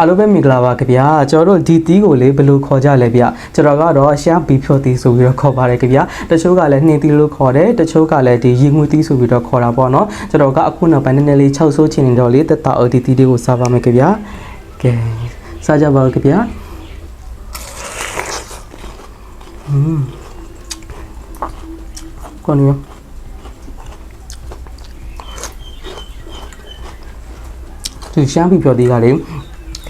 အားလုံးပဲမင်္ဂလာပါခင်ဗျာကျွန်တော်တို့ဒီတီးကိုလေဘယ်လိုခေါ်ကြလဲဗျကျွန်တော်ကတော့ရှမ်းဘီဖြော်တီဆိုပြီးတော့ခေါ်ပါတယ်ခင်ဗျာတချို့ကလည်းနှင်းတီးလို့ခေါ်တယ်တချို့ကလည်းဒီရီငွေတီးဆိုပြီးတော့ခေါ်တာပေါ့နော်ကျွန်တော်ကအခုနောက်ပိုင်းနည်းနည်းလေး6ဆိုးချင်နေတော့လေတက်တာအော်ဒီတီးလေးကိုစားပါမယ်ခင်ဗျာကဲစားကြပါဦးခင်ဗျာอืมကောင်းရောဒီရှမ်းဘီဖြော်တီကလေ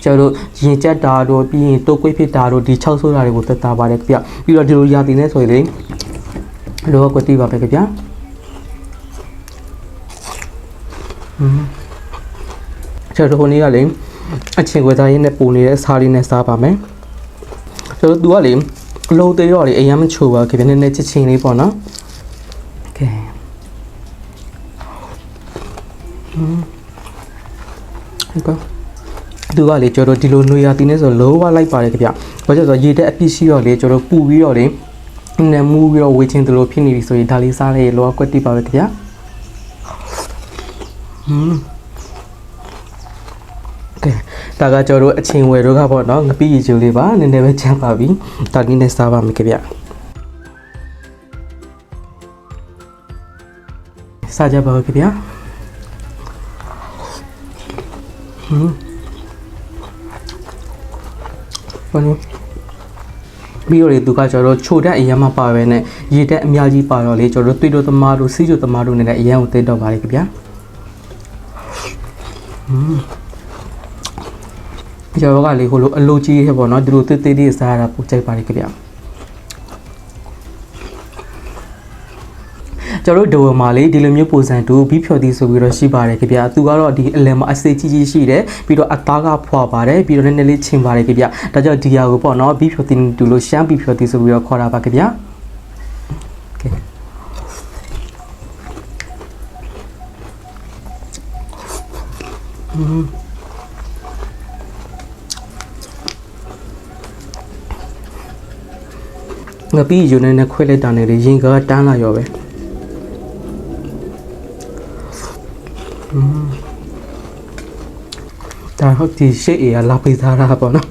ကျွန်တော်တို့ရင်ကြက်တာတို့ပြီးရင်တိုးကွေးဖြစ်တာတို့ဒီ6ဆိုးတာတွေကိုတက်တာပါတယ်ခင်ဗျပြီးတော့ဒီလိုရာသီနဲ့ဆိုရင်လေလောကကွတီးပါပဲခင်ဗျอืมကျွန်တော်တို့နေ့ကလေအချင်းခွေသားရင်းနဲ့ပုံနေတဲ့စားလေးနဲ့စားပါမယ်ကျွန်တော်တို့ကလေအလုံးသေးတော့လေအရင်မချိုပါခင်ဗျနည်းနည်းချစ်ချင်းလေးပေါ့နော်ကဲอืมဟုတ်ကဲ့ သူကလေကျွန်တော်တို့ဒီလိုနှွေရတင်းနေဆိုလုံးဝလိုက်ပါတယ်ခင်ဗျဘာကြောင့်ဆိုတော့ရေတက်အပြစ်ရှိတော့လေကျွန်တော်တို့ပူပြီးတော့လေနဲ့မူပြီးတော့ဝေချင်းတလို့ဖြစ်နေပြီဆိုရင်ဒါလေးစားလိုက်လောကွက်တိပါပဲခင်ဗျอืมကဲဒါကကျွန်တော်တို့အချင်းဝယ်တို့ကပေါ့နော်ငပိရီချိုလေးပါနည်းနည်းပဲချမ်းပါပြီဒါလေးနဲ့စားပါမယ်ခင်ဗျစားကြပါဦးခင်ဗျဟင်း ဘာလို့ပြီးတော့လေသူကကျွန်တော်တို့ချိုတက်အရင်မှပါပဲနဲ့ရေတက်အများကြီးပါတော့လေကျွန်တော်တို့တွေ့တော့သမားတို့စီးကျသမားတို့နဲ့လည်းအရင်ကိုသိတော့ပါလေခင်ဗျာဟင်းကျွန်တော်ကလေဟိုလိုအလိုကြီးခဲ့ပေါ့နော်ဒီလိုသေးသေးလေးစားရတာပိုကြိုက်ပါလေခင်ဗျာ ကျွန်တော်တို့ဒဝမာလေးဒီလိုမျိုးပုံစံတူဘီဖြော်တီဆိုပြီးတော့ရှိပါတယ်ခင်ဗျာသူကတော့ဒီအလယ်မှာအစေးကြီးကြီးရှိတယ်ပြီးတော့အသားကဖွာပါတယ်ပြီးတော့နည်းနည်းလေးချင်ပါတယ်ခင်ဗျာဒါကြောင့်ဒီဟာကိုပေါ့နော်ဘီဖြော်တီတူလို့ရှမ်းဘီဖြော်တီဆိုပြီးတော့ခေါ်တာပါခင်ဗျာကဲငါပြီးယူနေနဲ့ခွဲလိုက်တာနဲ့လေရင်ကတန်းလာရောပဲ ဒါဟုတ်ဒီရှေ့အေကလာပေးသားတာပေါ့နော်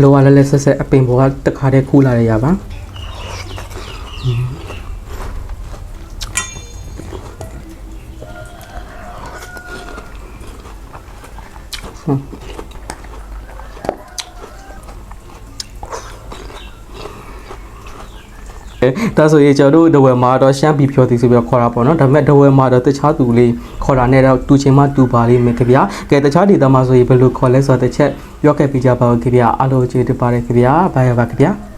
လောကလည်းလည်းဆက်ဆက်အပင်ပေါ်ကတခါတည်းခူးလာရရပါ ဒါဆိုရင်ကျွန်တော်တို့ဒဝဲမှာတော့ရှမ်းပြည်ဖြော်တီဆိုပြီးတော့ခေါ်တာပေါ့နော်ဒါပေမဲ့ဒဝဲမှာတော့တခြားသူလေးခေါ်တာနဲ့တော့တူချင်းမှတူပါလိမ့်မယ်ခင်ဗျာကဲတခြားဒေသမှာဆိုရင်ဘယ်လိုခေါ်လဲဆိုတော့တစ်ချက်ပြောခဲ့ပြကြပါဦးခင်ဗျာအားလုံးကျေးဇူးပါတယ်ခင်ဗျာဘိုင်ရပါခင်ဗျာ